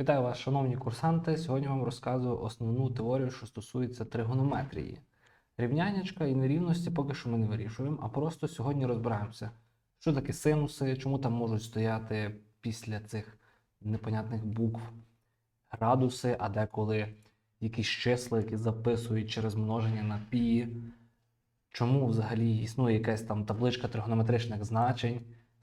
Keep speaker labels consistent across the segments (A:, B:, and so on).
A: Вітаю вас, шановні курсанти. Сьогодні вам розказую основну теорію, що стосується тригонометрії. Рівняннячка і нерівності поки що ми не вирішуємо, а просто сьогодні розбираємося, що таке синуси, чому там можуть стояти після цих непонятних букв градуси, а деколи якісь числа, які записують через множення на пі. Чому взагалі існує якась там табличка тригонометричних значень,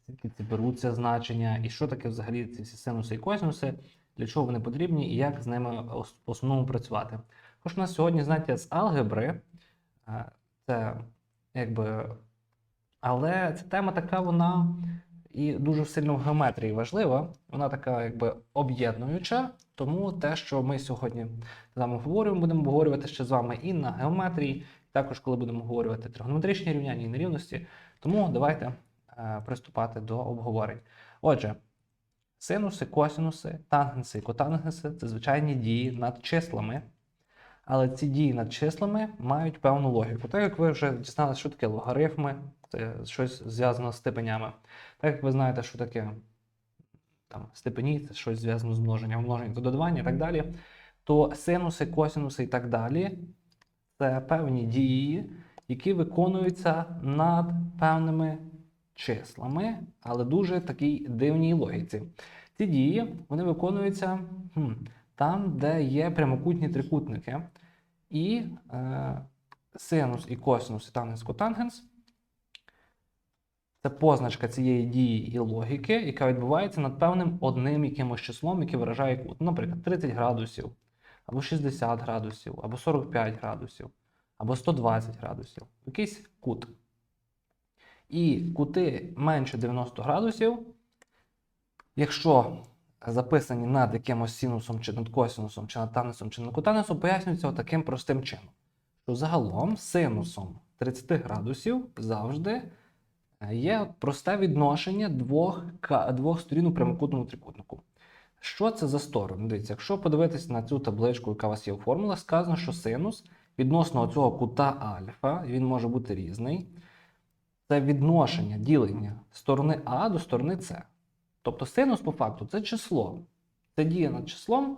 A: звідки ці беруться значення, і що таке взагалі ці всі синуси і косинуси, для чого вони потрібні і як з ними в основному працювати. Тож у нас сьогодні заняття з алгебри, е, це якби. Але ця тема така, вона і дуже сильно в геометрії важлива. Вона така, якби об'єднуюча. Тому те, що ми сьогодні з вами говоримо, будемо обговорювати ще з вами і на геометрії, також коли будемо обговорювати тригонометричні рівняння і нерівності. Тому давайте е, приступати до обговорень. Отже, синуси, косинуси, тангенси і котангенси це звичайні дії над числами. Але ці дії над числами мають певну логіку. Так як ви вже дізналися, що таке логарифми, це щось зв'язано з степенями. Так як ви знаєте, що таке там, степені, це щось зв'язано з множенням, множення та додавання і так далі, то синуси, косинуси і так далі це певні дії, які виконуються над певними числами, але дуже такій дивній логіці. Ці дії вони виконуються хм, там, де є прямокутні трикутники. І е, синус і косинус і тангенс котангенс це позначка цієї дії і логіки, яка відбувається над певним одним якимось числом, яке виражає кут. Наприклад, 30 градусів, або 60 градусів, або 45 градусів, або 120 градусів. Якийсь кут. І кути менше 90 градусів, якщо записані над якимось синусом, чи над косинусом, чи над тангенсом, чи над котангенсом, пояснюється таким простим чином. Що загалом синусом 30 градусів завжди е, є просте відношення двох, двох сторін у прямокутному трикутнику. Що це за сторони? Дивіться, якщо подивитися на цю табличку, яка у вас є у формулах, сказано, що синус відносно цього кута альфа, він може бути різний. Це відношення ділення сторони А до сторони С. Тобто синус по факту це число. Це дія над числом,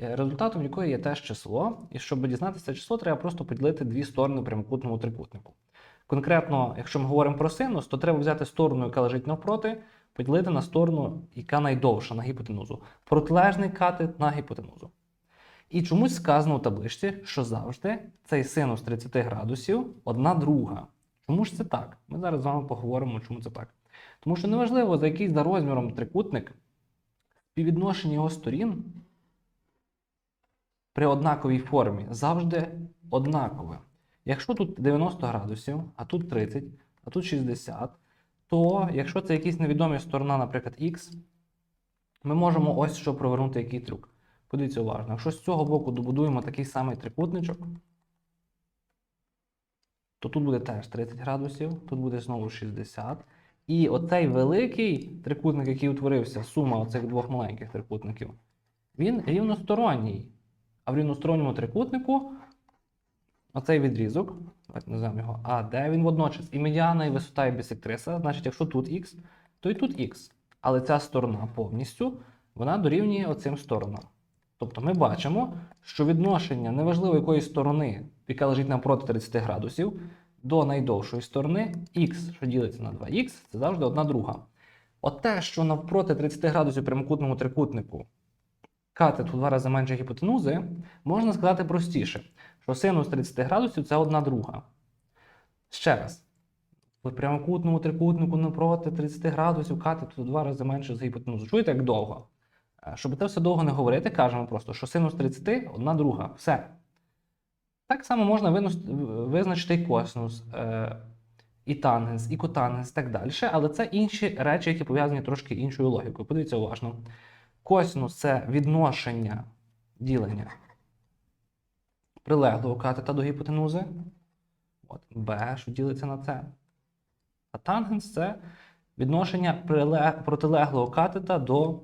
A: е, результатом якої є теж число. І щоб дізнатися число, треба просто поділити дві сторони прямокутному трикутнику. Конкретно, якщо ми говоримо про синус, то треба взяти сторону, яка лежить навпроти, поділити на сторону, яка найдовша на гіпотенузу. Протилежний катет на гіпотенузу. І чомусь сказано у табличці, що завжди цей синус 30 градусів одна друга. Чому ж це так? Ми зараз з вами поговоримо, чому це так. Тому що неважливо, за який за розміром трикутник, співвідношення його сторін при однаковій формі завжди однакове. Якщо тут 90 градусів, а тут 30, а тут 60, то якщо це якась невідома сторона, наприклад, X, ми можемо ось що провернути який трюк. Подивіться уважно, якщо з цього боку добудуємо такий самий трикутничок, то тут буде теж 30 градусів, тут буде знову 60. І оцей великий трикутник, який утворився, сума оцих двох маленьких трикутників, він рівносторонній. А в рівносторонньому трикутнику оцей відрізок, давайте називаємо його АД, він водночас і медіана, і висота, і бісектриса. Значить, якщо тут х, то і тут х. Але ця сторона повністю вона дорівнює оцим сторонам. Тобто ми бачимо, що відношення неважливо якої сторони, яка лежить навпроти 30 градусів, до найдовшої сторони х, що ділиться на 2х, це завжди одна друга. От те, що навпроти 30 градусів прямокутному трикутнику катет у два рази менше гіпотенузи, можна сказати простіше, що синус 30 градусів це одна друга. Ще раз. В прямокутному трикутнику навпроти 30 градусів катет у два рази менше за гіпотенузу. Чуєте, як довго? Е, Щоб це все довго не говорити, кажемо просто, що синус 30 одна друга. Все. Так само можна визначити і косинус, е, і тангенс, і котангенс, і так далі. Але це інші речі, які пов'язані трошки іншою логікою. Подивіться уважно. Косинус це відношення ділення прилеглого катета до гіпотенузи. От, B, що ділиться на С. А тангенс це відношення приле- протилеглого катета до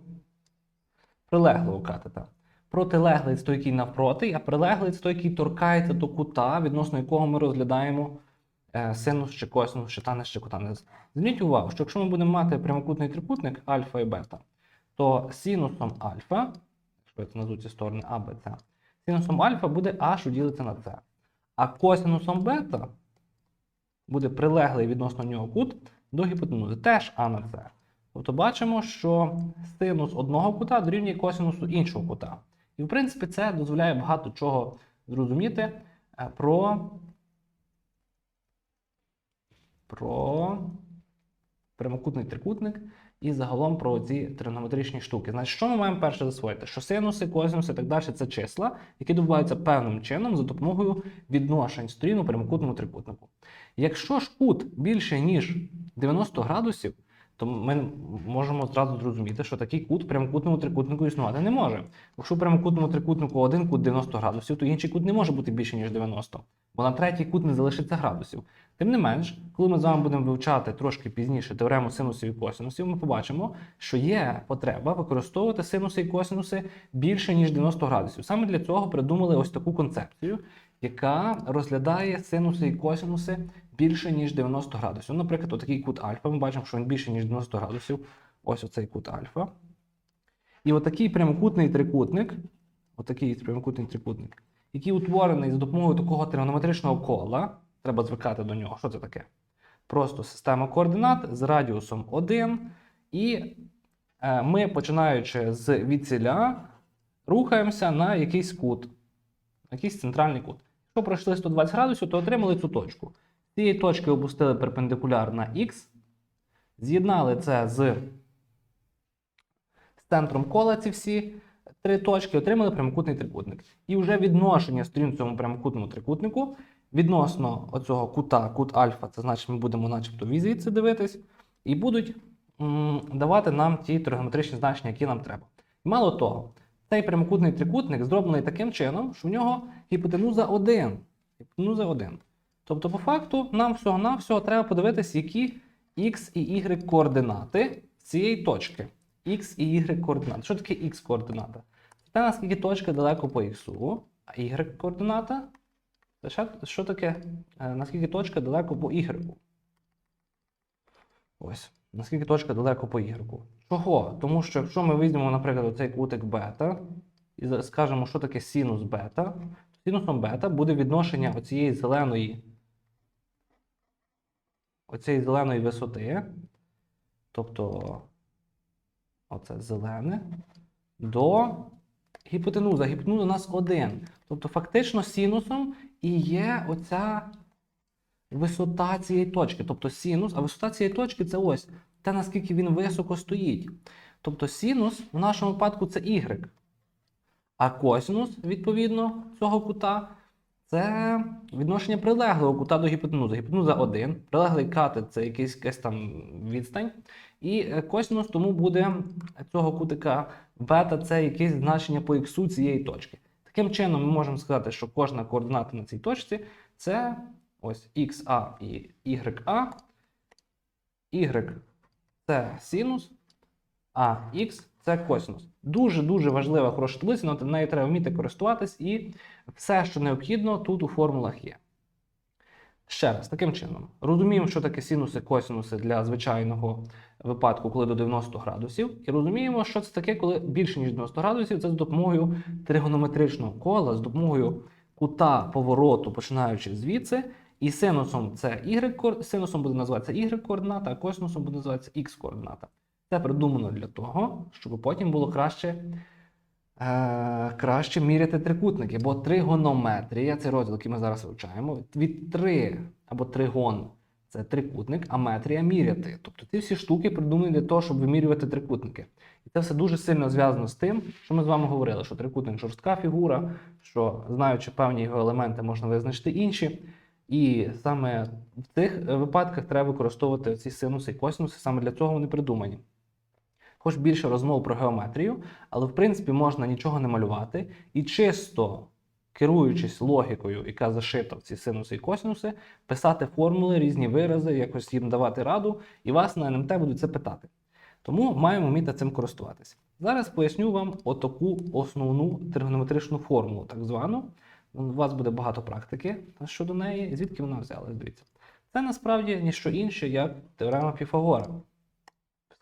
A: прилеглого катета. Протилеглий це той, який навпроти, а прилеглий це той, який торкається до кута, відносно якого ми розглядаємо е, синус чи косинус, чи танець, чи котанець. Зверніть увагу, що якщо ми будемо мати прямокутний трикутник альфа і бета, то синусом альфа, якщо це назву ці сторони А, Б, С. Синусом альфа буде А, що ділиться на С. А косинусом бета буде прилеглий відносно нього кут до гіпотенузи, теж А на С. Тобто бачимо, що синус одного кута дорівнює косинусу іншого кута. І в принципі це дозволяє багато чого зрозуміти е, про, про прямокутний трикутник і загалом про ці тригонометричні штуки. Значить, що ми маємо перше засвоїти? Що синуси, косинуси і так далі це числа, які добуваються певним чином за допомогою відношень сторін у прямокутному трикутнику. Якщо ж кут більше, ніж 90 градусів, то ми можемо зразу зрозуміти, що такий кут прямокутному трикутнику існувати не може. Якщо прямокутному трикутнику один кут 90 градусів, то інший кут не може бути більше, ніж 90, бо на третій кут не залишиться градусів. Тим не менш, коли ми з вами будемо вивчати трошки пізніше теорему синусів і косинусів, ми побачимо, що є потреба використовувати синуси і косинуси більше, ніж 90 градусів. Саме для цього придумали ось таку концепцію, яка розглядає синуси і косинуси більше, ніж 90 градусів. Ну, Наприклад, отакий кут альфа. Ми бачимо, що він більше, ніж 90 градусів. Ось оцей кут альфа. І отакий прямокутний трикутник, отакий прямокутний трикутник, який утворений за допомогою такого тригонометричного кола. Треба звикати до нього. Що це таке? Просто система координат з радіусом 1. І е, ми, починаючи з відціля, рухаємося на якийсь кут, якийсь центральний кут. Якщо пройшли 120 градусів, то отримали цю точку. Цієї точки опустили перпендикуляр на х, з'єднали це з, центром кола ці всі три точки, отримали прямокутний трикутник. І вже відношення сторін цьому прямокутному трикутнику відносно оцього кута, кут альфа, це значить, ми будемо начебто звідси дивитись, і будуть давати нам ті тригонометричні значення, які нам треба. Мало того, цей прямокутний трикутник зроблений таким чином, що в нього гіпотенуза 1. Гіпотенуза 1. Тобто, по факту, нам всього-навсього треба подивитись, які x і y координати цієї точки. X і y координати. Що таке x координата? Це наскільки точка далеко по x, а y координата це що таке, е, наскільки точка далеко по y. Ось, наскільки точка далеко по y. Чого? Тому що якщо ми візьмемо, наприклад, оцей кутик бета і скажемо, що таке синус бета, то синусом бета буде відношення оцієї зеленої, оцієї зеленої висоти, тобто оце зелене, до гіпотенуза. Гіпотенуза у нас 1. Тобто, фактично, синусом і є оця висота цієї точки. Тобто синус, а висота цієї точки це ось те, наскільки він високо стоїть. Тобто синус в нашому випадку це y. А косинус, відповідно, цього кута це відношення прилеглого кута до гіпотенузи. Гіпотенуза 1, прилеглий катет це якийсь, якась там відстань. І е, косинус тому буде цього кутика бета це якесь значення по іксу цієї точки. Таким чином, ми можемо сказати, що кожна координата на цій точці це ось XA і YA. Y це синус, а X це косинус. Дуже-дуже важлива хороша таблиця, але нею треба вміти користуватись, і все, що необхідно, тут у формулах є. Ще раз, таким чином, розуміємо, що таке синуси, косинуси для звичайного випадку, коли до 90 градусів, і розуміємо, що це таке, коли більше ніж 90 градусів, це з допомогою тригонометричного кола, з допомогою кута повороту, починаючи звідси, і синусом це y, синусом буде називатися y координата, а косинусом буде називатися x координата. Це придумано для того, щоб потім було краще, е, краще міряти трикутники, бо тригонометрія, це розділ, який ми зараз вивчаємо, від 3 або тригон це трикутник, а метрія міряти. Тобто ці всі штуки придумані для того, щоб вимірювати трикутники. І це все дуже сильно зв'язано з тим, що ми з вами говорили, що трикутник жорстка фігура, що знаючи певні його елементи, можна визначити інші. І саме в цих випадках треба використовувати ці синуси і косинуси, саме для цього вони придумані. Хоч більше розмов про геометрію, але в принципі можна нічого не малювати і чисто керуючись логікою, яка зашита в ці синуси і косинуси, писати формули, різні вирази, якось їм давати раду, і вас на НМТ будуть це питати. Тому маємо вміти цим користуватися. Зараз поясню вам отаку основну тригонометричну формулу, так звану. У вас буде багато практики щодо неї, звідки вона взялась, дивіться. Це насправді ніщо інше, як теорема Піфагора.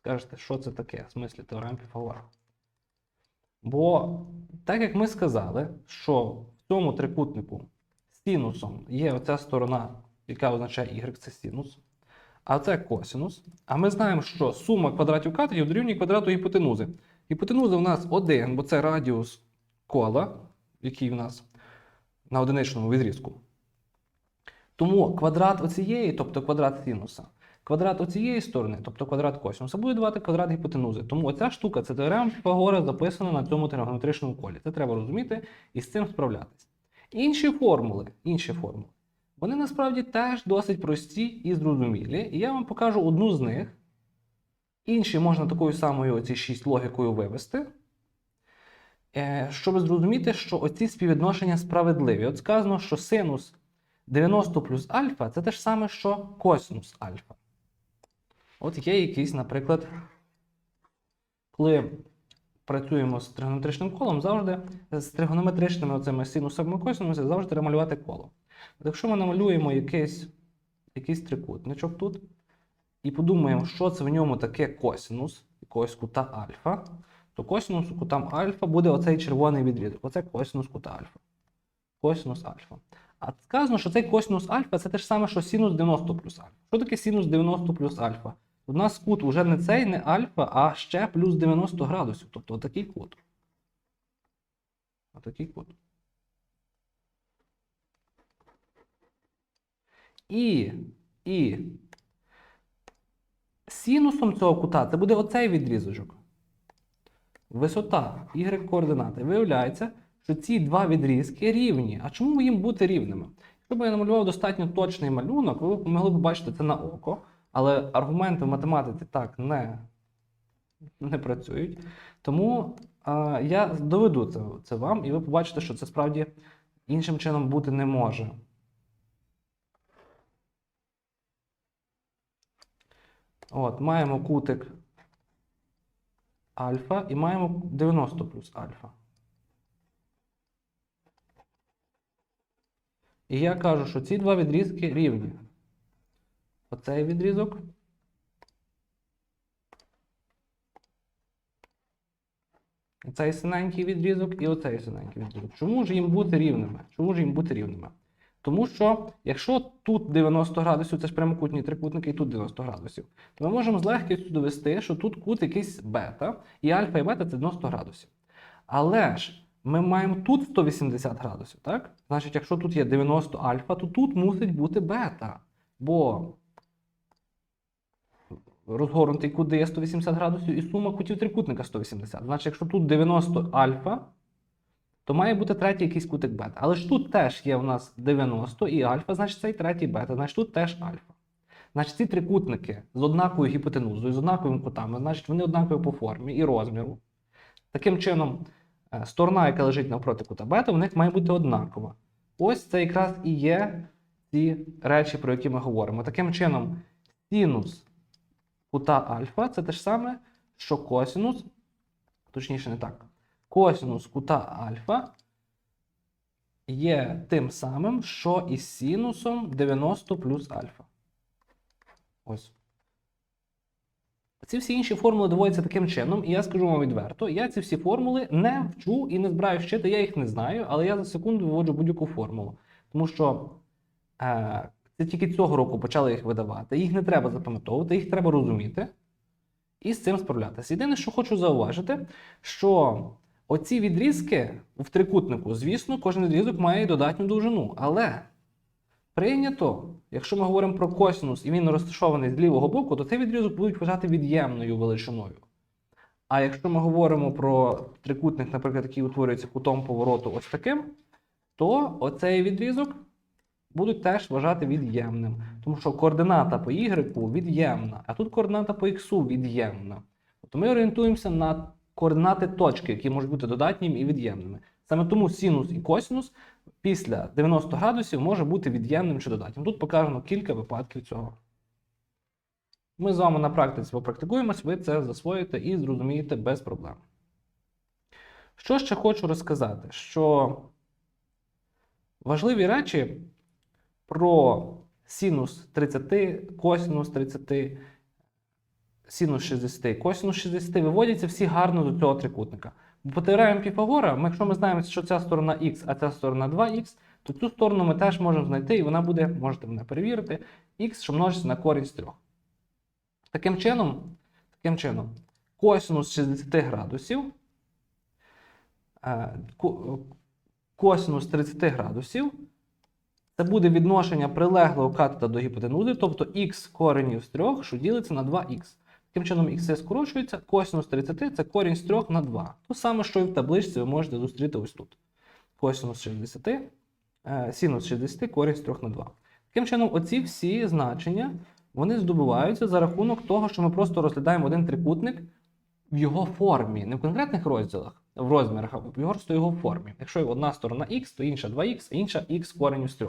A: Скажете, що це таке в смислі теорема Піфагора? Бо так як ми сказали, що в цьому трикутнику синусом є оця сторона, яка означає y, це синус, а це косинус. А ми знаємо, що сума квадратів катетів дорівнює квадрату гіпотенузи. Гіпотенуза у нас 1, бо це радіус кола, який в нас на одиничному відрізку. Тому квадрат оцієї, тобто квадрат синуса, квадрат оцієї сторони, тобто квадрат косинуса, буде давати квадрат гіпотенузи. Тому оця штука це теорема Піфагора записана на цьому тригонометричному колі. Це треба розуміти і з цим справлятися. Інші формули, інші формули, вони насправді теж досить прості і зрозумілі. І я вам покажу одну з них. Інші можна такою самою оці 6 логікою вивести. Е, Щоб зрозуміти, що оці співвідношення справедливі. От сказано, що синус 90 плюс альфа це те ж саме, що косинус альфа. От є якийсь, наприклад, коли працюємо з тригонометричним колом, завжди з тригонометричними оцими синусами косинусами завжди треба малювати коло. От якщо ми намалюємо якийсь, якийсь трикутничок тут, і подумаємо, що це в ньому таке косинус якогось кута альфа, то косинус кутам альфа буде оцей червоний відрізок. Оце косинус кута альфа. Косинус альфа. А сказано, що цей косинус альфа це те ж саме, що синус 90 плюс альфа. Що таке синус 90 плюс альфа? У нас кут уже не цей, не альфа, а ще плюс 90 градусів. Тобто отакий кут. Отакий кут. І, і синусом цього кута це буде оцей відрізочок. Висота y координати. Виявляється, що ці два відрізки рівні. А чому їм бути рівними? Б я намалював достатньо точний малюнок, ви б могли побачити це на око, але аргументи в математиці так не, не працюють. Тому а, я доведу це, це вам, і ви побачите, що це справді іншим чином бути не може. От, маємо кутик альфа і маємо 90 плюс альфа. І я кажу, що ці два відрізки рівні. Оцей відрізок. Оцей синенький відрізок і оцей синенький відрізок. Чому ж їм бути рівними? Чому ж їм бути рівними? Тому що якщо тут 90 градусів, це ж прямокутні трикутники, і тут 90 градусів, то ми можемо з легкістю довести, що тут кут якийсь бета, і альфа і бета це 90 градусів. Але ж ми маємо тут 180 градусів, так? Значить, якщо тут є 90 альфа, то тут мусить бути бета. Бо розгорнутий кут дає 180 градусів, і сума кутів трикутника 180. Значить, якщо тут 90 альфа, то має бути третій якийсь кутик бета. Але ж тут теж є у нас 90 і альфа, значить цей третій бета, значить тут теж альфа. Значить, ці трикутники з однаковою гіпотенузою, з однаковими кутами, значить вони однакові по формі і розміру. Таким чином, е, сторона, яка лежить навпроти кута бета, в них має бути однакова. Ось це якраз і є ці речі, про які ми говоримо. Таким чином, синус кута альфа це те ж саме, що косинус, точніше, не так. Косинус кута альфа є тим самим, що і синусом 90 плюс альфа. Ось. Ці всі інші формули доводяться таким чином, і я скажу вам відверто, я ці всі формули не вчу і не збираюсь вчити, я їх не знаю, але я за секунду виводжу будь-яку формулу. Тому що е, це тільки цього року почали їх видавати. Їх не треба запам'ятовувати, їх треба розуміти і з цим справлятися. Єдине, що хочу зауважити, що оці відрізки в трикутнику, звісно, кожен відрізок має додатню довжину. Але прийнято, якщо ми говоримо про косинус і він розташований з лівого боку, то цей відрізок будуть вважати від'ємною величиною. А якщо ми говоримо про трикутник, наприклад, який утворюється кутом повороту ось таким, то оцей відрізок будуть теж вважати від'ємним. Тому що координата по y від'ємна, а тут координата по x від'ємна. Тобто ми орієнтуємося на координати точки, які можуть бути додатніми і від'ємними. Саме тому синус і косинус після 90 градусів може бути від'ємним чи додатнім. Тут покажемо кілька випадків цього. Ми з вами на практиці попрактикуємось, ви це засвоїте і зрозумієте без проблем. Що ще хочу розказати? Що важливі речі про синус 30, косинус 30, синус 60, косинус 60 виводяться всі гарно до цього трикутника. По теоремі Піфагора, ми, якщо ми знаємо, що ця сторона х, а ця сторона 2х, то цю сторону ми теж можемо знайти, і вона буде, можете мене перевірити, х, що множиться на корінь з 3. Таким чином, таким чином, косинус 60 градусів, е, косинус 30 градусів, це буде відношення прилеглого катета до гіпотенузи, тобто х коренів з 3, що ділиться на 2х. Таким чином, х скорочується, косинус 30 це корінь з 3 на 2. То саме, що і в табличці ви можете зустріти ось тут. Косинус 60, е, синус 60, корінь з 3 на 2. Таким чином, оці всі значення вони здобуваються за рахунок того, що ми просто розглядаємо один трикутник в його формі, не в конкретних розділах, в розмірах, а просто його формі. Якщо одна сторона х, то інша 2х, а інша х корінь з 3.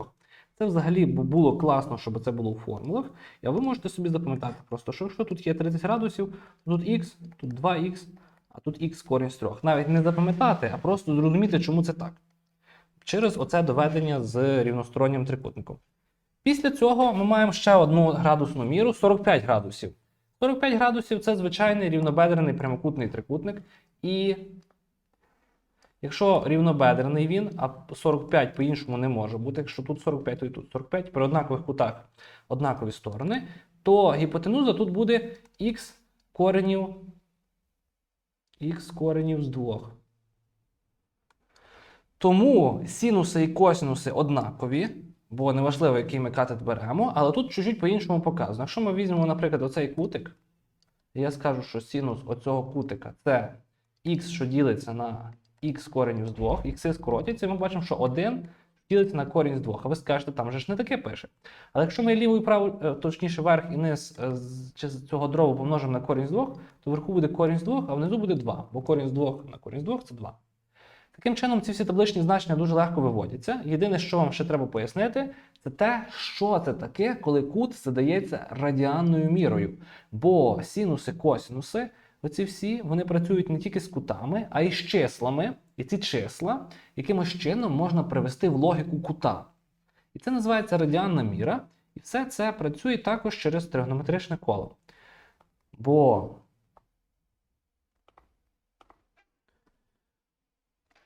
A: Це взагалі було класно, щоб це було в формулах. А ви можете собі запам'ятати просто, що якщо тут є 30 градусів, тут х, тут 2х, а тут х корінь з 3. Навіть не запам'ятати, а просто зрозуміти, чому це так. Через оце доведення з рівностороннім трикутником. Після цього ми маємо ще одну градусну міру 45 градусів. 45 градусів це звичайний рівнобедрений прямокутний трикутник. І якщо рівнобедрений він, а 45 по-іншому не може бути, якщо тут 45, то і тут 45, при однакових кутах однакові сторони, то гіпотенуза тут буде х коренів, х коренів з 2. Тому синуси і косинуси однакові, бо неважливо, який ми катет беремо, але тут чуть-чуть по-іншому показано. Якщо ми візьмемо, наприклад, оцей кутик, і я скажу, що синус оцього кутика це х, що ділиться на х коренів з 2, х скоротяться, і ми бачимо, що 1 ділиться на корінь з 2. А ви скажете, там же ж не таке пише. Але якщо ми ліву і праву, е, точніше верх і низ е, з цього дробу помножимо на корінь з 2, то вверху буде корінь з 2, а внизу буде 2, бо корінь з 2 на корінь з 2 це 2. Таким чином, ці всі табличні значення дуже легко виводяться. Єдине, що вам ще треба пояснити, це те, що це таке, коли кут задається радіанною мірою. Бо синуси, косинуси, оці всі вони працюють не тільки з кутами, а й з числами. І ці числа якимось чином можна привести в логіку кута. І це називається радіанна міра. І все це працює також через тригонометричне коло. Бо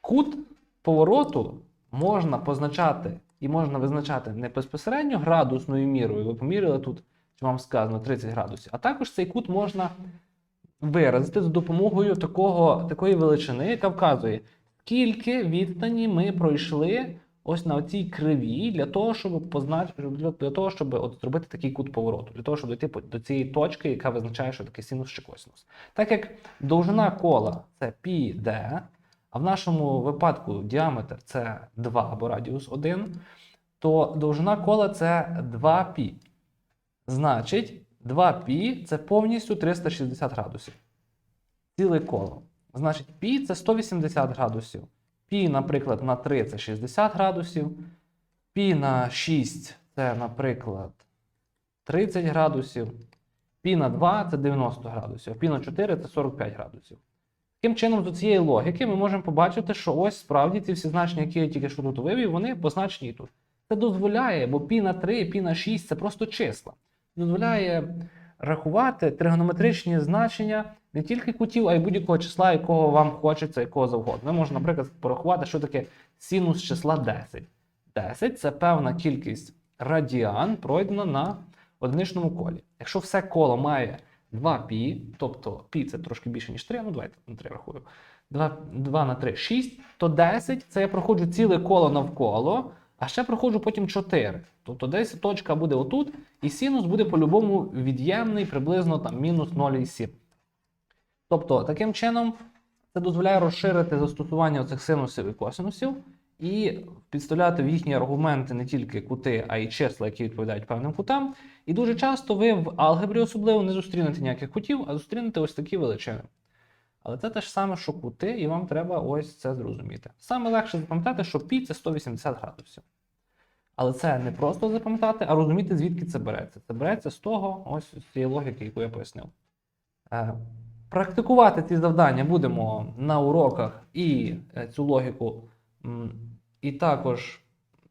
A: Кут повороту можна позначати і можна визначати не безпосередньо градусною мірою. Ви поміряли тут, що вам сказано 30 градусів, а також цей кут можна виразити за допомогою такого, такої величини, яка вказує, скільки відстані ми пройшли ось на цій кривій для того, щоб познач... для, того, щоб от зробити такий кут повороту, для того, щоб дойти до цієї точки, яка визначає, що таке синус чи косинус. Так як довжина кола це πd, а в нашому випадку діаметр це 2 або радіус 1, то довжина кола це 2π. Значить, 2π це повністю 360 градусів. Ціле коло. Значить, π це 180 градусів. Пі, наприклад, на 3 це 60 градусів. Пі на 6 це, наприклад, 30 градусів. Пі на 2 це 90 градусів. Пі на 4 це 45 градусів. Таким чином, до цієї логіки ми можемо побачити, що ось справді ці всі значення, які я тільки що тут вивів, вони позначені тут. Це дозволяє, бо пі на 3, пі на 6 це просто числа. Дозволяє рахувати тригонометричні значення не тільки кутів, а й будь-якого числа, якого вам хочеться, якого завгодно. Ви можете, наприклад, порахувати, що таке синус числа 10. 10 це певна кількість радіан, пройдена на одиничному колі. Якщо все коло має 2 пі, тобто пі це трошки більше, ніж 3, ну давайте на 3 рахую. 2, 2 на 3 6, то 10 це я проходжу ціле коло навколо, а ще проходжу потім 4. Тобто десь точка буде отут, і синус буде по-любому від'ємний приблизно там мінус 0,7. Тобто, таким чином, це дозволяє розширити застосування цих синусів і косинусів і підставляти в їхні аргументи не тільки кути, а й числа, які відповідають певним кутам. І дуже часто ви в алгебрі особливо не зустрінете ніяких кутів, а зустрінете ось такі величини. Але це те ж саме, що кути, і вам треба ось це зрозуміти. Саме легше запам'ятати, що пі це 180 градусів. Але це не просто запам'ятати, а розуміти, звідки це береться. Це береться з того, ось з цієї логіки, яку я пояснив. Е, Практикувати ці завдання будемо на уроках і е, цю логіку, і також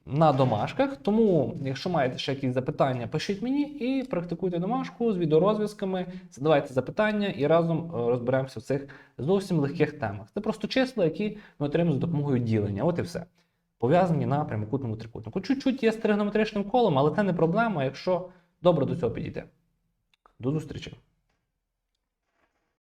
A: на домашках. Тому, якщо маєте ще якісь запитання, пишіть мені і практикуйте домашку з відеорозв'язками, задавайте запитання і разом е, розберемося в цих зовсім легких темах. Це просто числа, які ми отримуємо за допомогою ділення. От і все. Пов'язані на прямокутному трикутнику. Чуть-чуть є з тригонометричним колом, але це не проблема, якщо добре до цього підійти. До зустрічі!